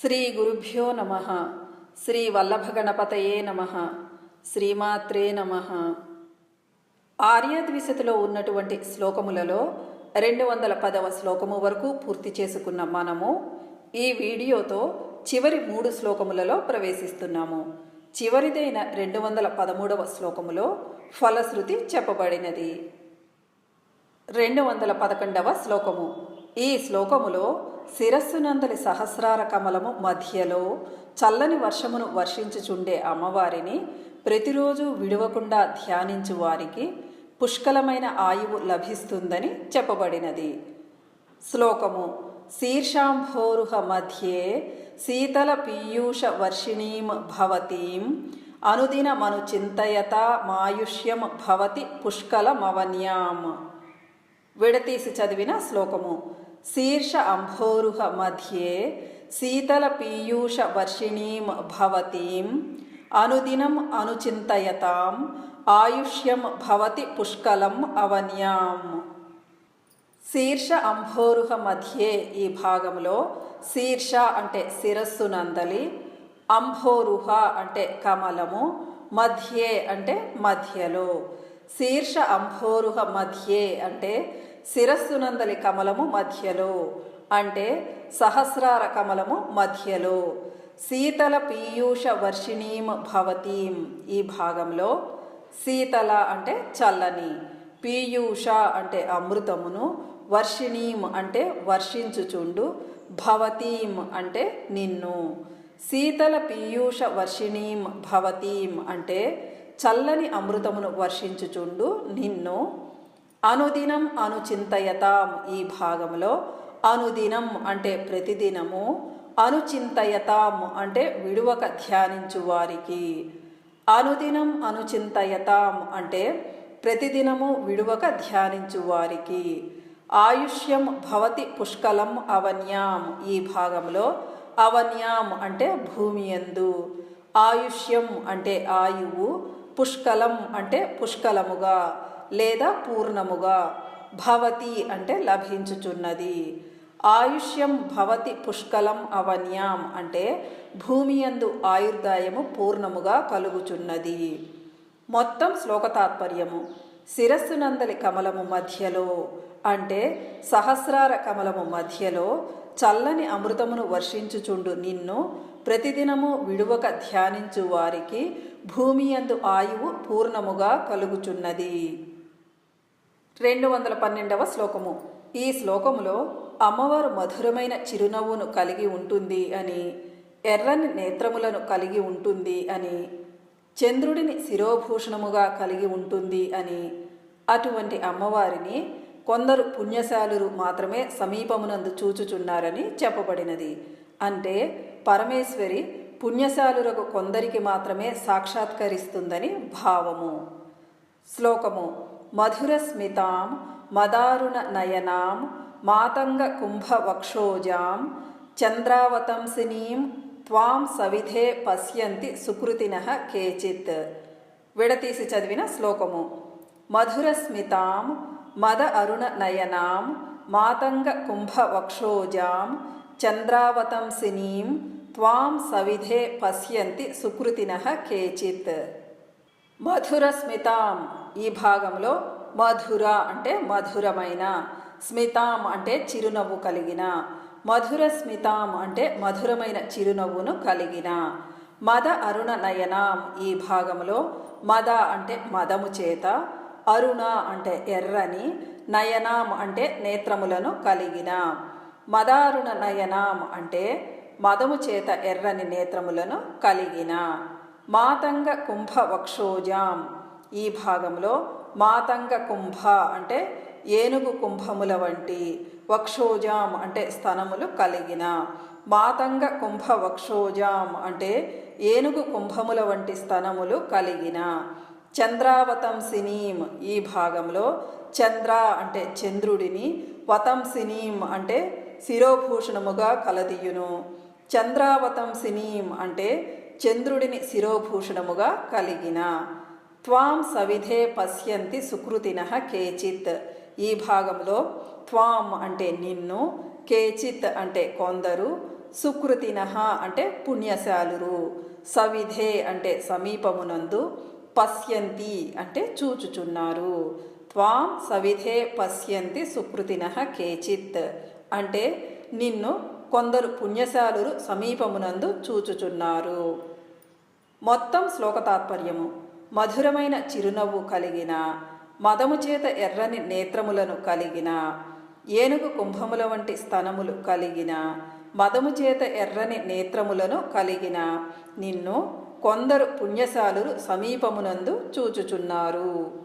శ్రీ గురుభ్యో నమ. శ్రీ వల్లభగణపతయే నమ. శ్రీమాత్రే నమ. ఆర్యద్విశతిలో ఉన్నటువంటి శ్లోకములలో రెండు వందల పదవ శ్లోకము వరకు పూర్తి చేసుకున్న మనము ఈ వీడియోతో చివరి మూడు శ్లోకములలో ప్రవేశిస్తున్నాము. చివరిదైన రెండు వందల పదమూడవ శ్లోకములో ఫలశ్రుతి చెప్పబడినది. రెండు వందల పదకొండవ శ్లోకము. ఈ శ్లోకములో శిరస్సునందలి సహస్రార కమలము మధ్యలో చల్లని వర్షమును వర్షించుచుండే అమ్మవారిని ప్రతిరోజు విడవకుండా ధ్యానించు వారికి పుష్కలమైన ఆయువు లభిస్తుందని చెప్పబడినది. శ్లోకము శీర్షాంభోరుహ మధ్యే శీతల పీయూష వర్షిణీం భవతీం అనుదినమను చింతయత మాయుష్యం భవతి పుష్కలమవన్యాం. విడతీసి చదివిన శ్లోకము. శీర్ష అంభోరుహ మధ్యే శీతల పీయూష వర్షిణీం భవతీం. అనుదినం అనుచింతయతాం. ఆయుష్యం భవతి పుష్కలం అవన్యాం. శీర్ష అంభోరుహ మధ్యే ఈ భాగంలో శీర్ష అంటే శిరస్సు నందలి అంభోరుహ అంటే కమలము మధ్యే అంటే మధ్యలో. శీర్ష అంభోరుహ మధ్యే అంటే శిరస్సు నందలి కమలము మధ్యలో అంటే సహస్రార కమలము మధ్యలో. శీతల పీయూష వర్షిణీం భవతీం. ఈ భాగంలో శీతల అంటే చల్లని పీయూష అంటే అమృతమును వర్షిణీం అంటే వర్షించుచుండు భవతీం అంటే నిన్ను. శీతల పీయూష వర్షిణీం భవతీం అంటే చల్లని అమృతమును వర్షించుచుండు నిన్ను. అనుదినం అనుచింతయతాం ఈ భాగంలో అనుదినం అంటే ప్రతిదినము అనుచింతయతాం అంటే విడువక ధ్యానించు వారికి. అనుదినం అనుచింతయతాం అంటే ప్రతిదినము విడువక ధ్యానించు వారికి. ఆయుష్యం భవతి పుష్కలం అవన్యాం ఈ భాగంలో అవన్యాం అంటే భూమి ఎందు ఆయుష్యం అంటే ఆయువు పుష్కలం అంటే పుష్కలముగా. లేదా పూర్ణముగా భవతి అంటే లభించుచున్నది. ఆయుష్యం భవతి పుష్కలం అవన్యాం అంటే భూమి యందు ఆయుర్దాయము పూర్ణముగా కలుగుచున్నది. మొత్తం శ్లోక తాత్పర్యము శిరస్సు నందలి కమలము మధ్యలో అంటే సహస్రార కమలము మధ్యలో చల్లని అమృతమును వర్షించుచుండు నిన్ను ప్రతిదినము విడువక ధ్యానించు వారికి భూమియందు ఆయువు పూర్ణముగా కలుగుచున్నది. రెండు వందల పన్నెండవ శ్లోకము. ఈ శ్లోకములో అమ్మవారు మధురమైన చిరునవ్వును కలిగి ఉంటుంది అని ఎర్రని నేత్రములను కలిగి ఉంటుంది అని చంద్రుడిని శిరోభూషణముగా కలిగి ఉంటుంది అని అటువంటి అమ్మవారిని కొందరు పుణ్యశాలురు మాత్రమే సమీపమునందు చూచుచున్నారని చెప్పబడినది. అంటే పరమేశ్వరి పుణ్యశాలురకు కొందరికి మాత్రమే సాక్షాత్కరిస్తుందని భావము. శ్లోకము మధురస్మితాం మదారుణ నయనాం మాతంగ కుంభవక్షోజాం చంద్రావతంసినీం త్వాం సవిధే పశ్యంతి సుకృతిన కేచిత్. విడతీసి చదివిన శ్లోకము. మధురస్మితాం మద అరుణ నయనాం మాతంగ కుంభవక్షోజాం చంద్రావతంసినీం త్వాం సవిధే పశ్యంతి సుకృతిన కేచిత్. మధురస్మితాం ఈ భాగంలో మధుర అంటే మధురమైన స్మితాం అంటే చిరునవ్వు కలిగిన మధుర స్మితాం అంటే మధురమైన చిరునవ్వును కలిగిన. మద అరుణ నయనాం ఈ భాగంలో మద అంటే మదము చేత అరుణ అంటే ఎర్రని నయనాం అంటే నేత్రములను కలిగిన. మదారుణ నయనాం అంటే మదము చేత ఎర్రని నేత్రములను కలిగిన. మాతంగ కుంభ వక్షోజాం ఈ భాగంలో మాతంగ కుంభ అంటే ఏనుగు కుంభముల వంటి వక్షోజాం అంటే స్తనములు కలిగిన. మాతంగ కుంభ వక్షోజాం అంటే ఏనుగు కుంభముల వంటి స్తనములు కలిగిన. చంద్రావతంసినీం ఈ భాగంలో చంద్ర అంటే చంద్రుడిని వతంసినీం అంటే శిరోభూషణముగా కలదియును. చంద్రావతంసినీం అంటే చంద్రుడిని శిరోభూషణముగా కలిగిన. త్వాం సవిధే పశ్యంతి సుకృతిన కేచిత్. ఈ భాగంలో త్వాం అంటే నిన్ను కేచిత్ అంటే కొందరు సుకృతిన అంటే పుణ్యశాలురు. సవిధే అంటే సమీపమునందు పశ్యంతి అంటే చూచుచున్నారు. త్వాం సవిధే పశ్యంతి సుకృతిన కేచిత్. అంటే నిన్ను కొందరు పుణ్యశాలురు సమీపమునందు చూచుచున్నారు. మొత్తం శ్లోక తాత్పర్యము మధురమైన చిరునవ్వు కలిగిన మదము చేత ఎర్రని నేత్రములను కలిగిన ఏనుగు కుంభముల వంటి స్తనములు కలిగిన మదము చేత ఎర్రని నేత్రములను కలిగిన నిన్ను కొందరు పుణ్యశాలురు సమీపమునందు చూచుచున్నారు.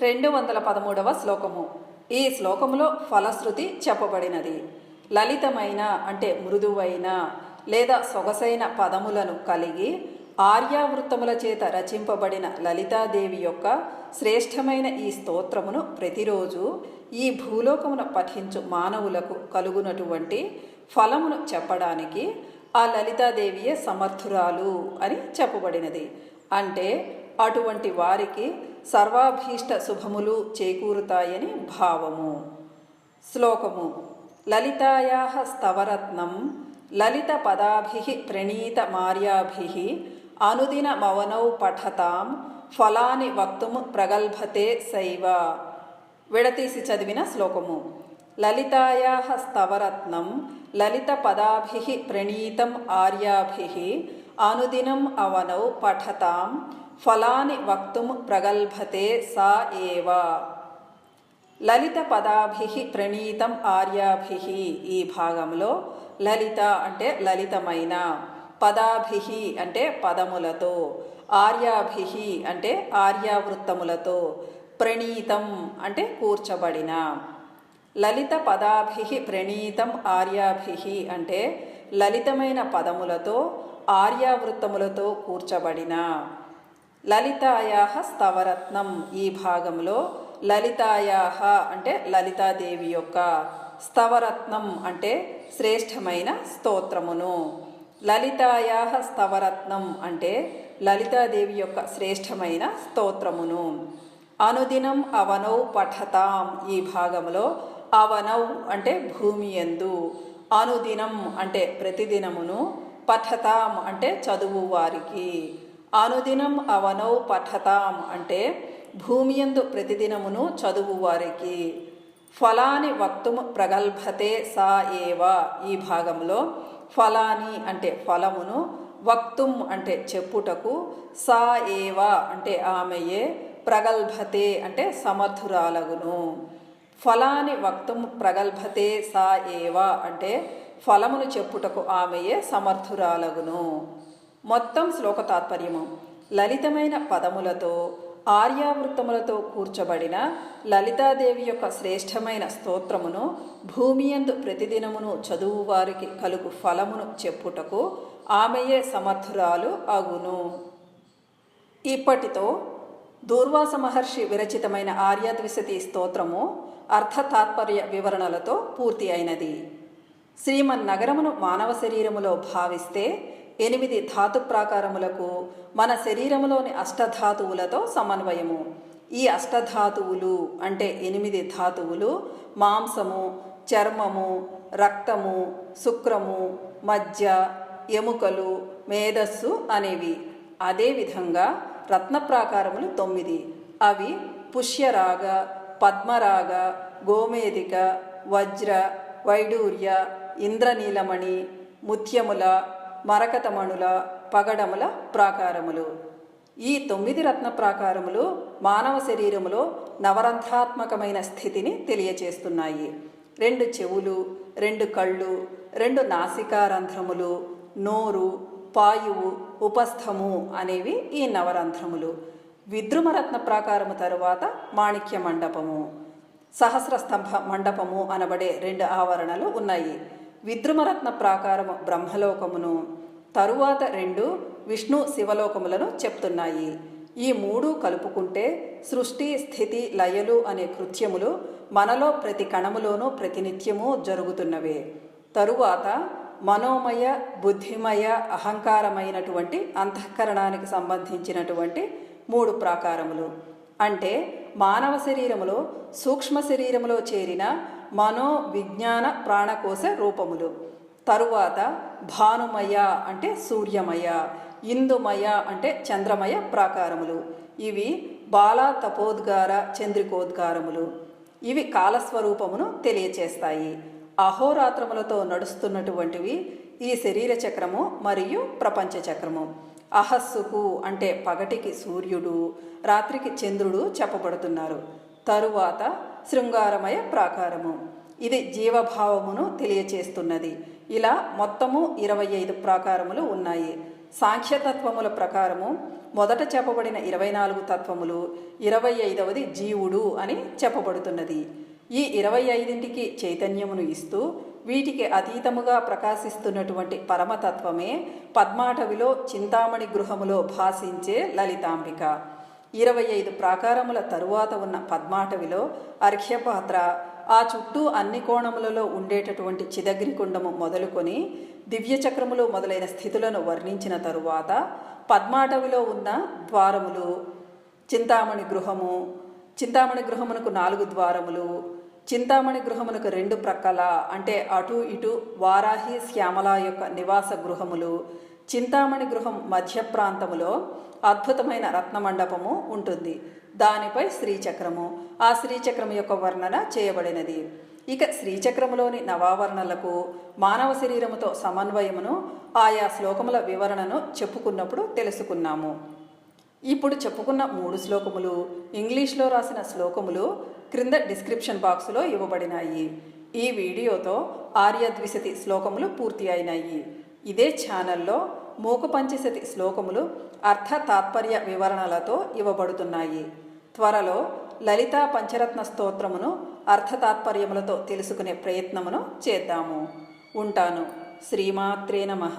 రెండు వందల పదమూడవ శ్లోకము. ఈ శ్లోకములో ఫలశ్రుతి చెప్పబడినది. లలితమైన అంటే మృదువైన లేదా సొగసైన పదములను కలిగి ఆర్యావృత్తముల చేత రచింపబడిన లలితాదేవి యొక్క శ్రేష్టమైన ఈ స్తోత్రమును ప్రతిరోజు ఈ భూలోకమున పఠించు మానవులకు కలుగునటువంటి ఫలమును చెప్పడానికి ఆ లలితాదేవియే సమర్థురాలు అని చెప్పబడినది. అంటే అటువంటి వారికి సర్వాభీష్ట శుభములు చేకూరుతాయని భావము. శ్లోకము. లలితాయా స్తవరత్నం లలిత పదాభి ప్రణీత మార్యాభి అనుదిన మవనౌ పఠతాం ఫలాని వక్తుము ప్రగల్భతే శైవ. విడతీసి చదివిన శ్లోకము. లలితాయా స్తవరత్నం లలిత పదాభి ప్రణీతం ఆర్యాభి అనుదినం అవనౌ పఠతాం ఫలాని వక్తుం ప్రగల్భతే సా ఏవ. లలిత పదాభి ప్రణీతం ఆర్యాభి. ఈ భాగంలో లలిత అంటే లలితమైన. పదాభి అంటే పదములతో ఆర్యాభి అంటే ఆర్యావృత్తములతో ప్రణీతం అంటే కూర్చబడిన. లలిత పదాభి ప్రణీతం ఆర్యాభి అంటే లలితమైన పదములతో ఆర్యావృత్తములతో కూర్చబడిన. లలితాయా స్థవరత్నం ఈ భాగంలో లలితాయా అంటే లలితాదేవి యొక్క స్థవరత్నం అంటే శ్రేష్టమైన స్తోత్రమును. లలితాయా స్తవరత్నం అంటే లలితాదేవి యొక్క శ్రేష్టమైన స్తోత్రమును. అనుదినం అవనౌ పఠతాం ఈ భాగంలో అవనౌ అంటే భూమి ఎందు అనుదినం అంటే ప్రతిదినమును పఠతాం అంటే చదువు వారికి. అనుదినం అవనౌ పఠతాం అంటే భూమి ఎందు ప్రతిదినమును చదువు వారికి. ఫలాని వక్తుము ప్రగల్భతే సా ఏవ ఈ భాగంలో ఫలాని అంటే ఫలమును వక్తుం అంటే చెప్పుటకు సా ఏవా అంటే ఆమెయే ప్రగల్భతే అంటే సమర్థురాలగును. ఫలాని వక్తుం ప్రగల్భతే సా ఏవా అంటే ఫలమును చెప్పుటకు ఆమెయే సమర్థురాలగును. మొత్తం శ్లోక తాత్పర్యము. లలితమైన పదములతో ఆర్యావృత్తములతో కూర్చబడిన లలితాదేవి యొక్క శ్రేష్టమైన స్తోత్రమును భూమియందు ప్రతిదినమును చదువువారికి కలుగు ఫలమును చెప్పుటకు ఆమెయే సమర్థురాలు అగును. ఇప్పటితో దూర్వాస మహర్షి విరచితమైన ఆర్యాద్విశతి స్తోత్రము అర్థ తాత్పర్య వివరణలతో పూర్తి అయినది. శ్రీమన్ నగరమును మానవ శరీరములో భావిస్తే ఎనిమిది ధాతు ప్రాకారములకు మన శరీరములోని అష్టధాతువులతో సమన్వయము. ఈ అష్టధాతువులు అంటే ఎనిమిది ధాతువులు మాంసము చర్మము రక్తము శుక్రము మజ్జ ఎముకలు మేధస్సు అనేవి. అదేవిధంగా రత్న ప్రాకారములు తొమ్మిది. అవి పుష్యరాగ పద్మరాగ గోమేదిక వజ్ర వైడూర్య ఇంద్రనీలమణి ముత్యముల మరకతమణుల పగడముల ప్రాకారములు. ఈ తొమ్మిది రత్న ప్రాకారములు మానవ శరీరములో నవరంధ్రాత్మకమైన స్థితిని తెలియచేస్తున్నాయి. రెండు చెవులు రెండు కళ్ళు రెండు నాసికారంధ్రములు నోరు పాయువు ఉపస్థము అనేవి ఈ నవరంధ్రములు. విద్రుమరత్న ప్రాకారము తరువాత మాణిక్య మండపము. సహస్రస్తంభ మండపము అనబడే రెండు ఆవరణలు ఉన్నాయి. విద్రుమరత్న ప్రాకారము బ్రహ్మలోకమును తరువాత రెండు విష్ణు శివలోకములను చెప్తున్నాయి. ఈ మూడు కలుపుకుంటే సృష్టి స్థితి లయలు అనే కృత్యములు మనలో ప్రతి కణములోనూ ప్రతినిత్యము జరుగుతున్నవే. తరువాత మనోమయ బుద్ధిమయ అహంకారమైనటువంటి అంతఃకరణానికి సంబంధించినటువంటి మూడు ప్రాకారములు. అంటే మానవ శరీరములో సూక్ష్మ శరీరములో చేరిన మనో విజ్ఞాన ప్రాణకోశ రూపములు. తరువాత భానుమయ అంటే సూర్యమయ ఇందుమయ అంటే చంద్రమయ ప్రాకారములు. ఇవి బాల తపోద్గార చంద్రికోద్గారములు. ఇవి కాలస్వరూపమును తెలియచేస్తాయి. అహోరాత్రములతో నడుస్తున్నటువంటివి ఈ శరీర చక్రము మరియు ప్రపంచ చక్రము. అహస్సుకు అంటే పగటికి సూర్యుడు రాత్రికి చంద్రుడు చెప్పబడుతున్నారు. తరువాత శృంగారమయ ప్రాకారము. ఇది జీవభావమును తెలియచేస్తున్నది. ఇలా మొత్తము ఇరవై ఐదు ప్రాకారములు ఉన్నాయి. సాంఖ్యతత్వముల ప్రకారము మొదట చెప్పబడిన ఇరవై నాలుగు తత్వములు ఇరవై ఐదవది జీవుడు అని చెప్పబడుతున్నది. ఈ ఇరవై ఐదింటికి చైతన్యమును ఇస్తూ వీటికి అతీతముగా ప్రకాశిస్తున్నటువంటి పరమతత్వమే పద్మాటవిలో చింతామణి గృహములో భాసించే లలితాంబిక. ఇరవై ఐదు ప్రాకారముల తరువాత ఉన్న పద్మాటవిలో అర్ఘ్యపాత్ర ఆ చుట్టూ అన్ని కోణములలో ఉండేటటువంటి చిదగ్రికుండము మొదలుకొని దివ్యచక్రములు మొదలైన స్థితులను వర్ణించిన తరువాత పద్మాటవిలో ఉన్న ద్వారములు చింతామణి గృహము చింతామణి గృహమునకు నాలుగు ద్వారములు చింతామణి గృహమునకు రెండు ప్రక్కల అంటే అటు ఇటు వారాహి శ్యామల యొక్క నివాస గృహములు చింతామణి గృహం మధ్య ప్రాంతములో అద్భుతమైన రత్నమండపము ఉంటుంది. దానిపై శ్రీచక్రము. ఆ శ్రీచక్రం యొక్క వర్ణన చేయబడినది. ఇక శ్రీచక్రములోని నవావరణలకు మానవ శరీరముతో సమన్వయమును ఆయా శ్లోకముల వివరణను చెప్పుకున్నప్పుడు తెలుసుకున్నాము. ఇప్పుడు చెప్పుకున్న మూడు శ్లోకములు ఇంగ్లీష్లో రాసిన శ్లోకములు క్రింద డిస్క్రిప్షన్ బాక్సులో ఇవ్వబడినాయి. ఈ వీడియోతో ఆర్యద్విశతి శ్లోకములు పూర్తి అయినాయి. ఇదే ఛానల్లో మూకుపంచశతి శ్లోకములు అర్థ తాత్పర్య వివరణలతో ఇవ్వబడుతున్నాయి. త్వరలో లలితా పంచరత్న స్తోత్రమును అర్థతాత్పర్యములతో తెలుసుకునే ప్రయత్నమును చేద్దాము. ఉంటాను. శ్రీమాత్రే నమః.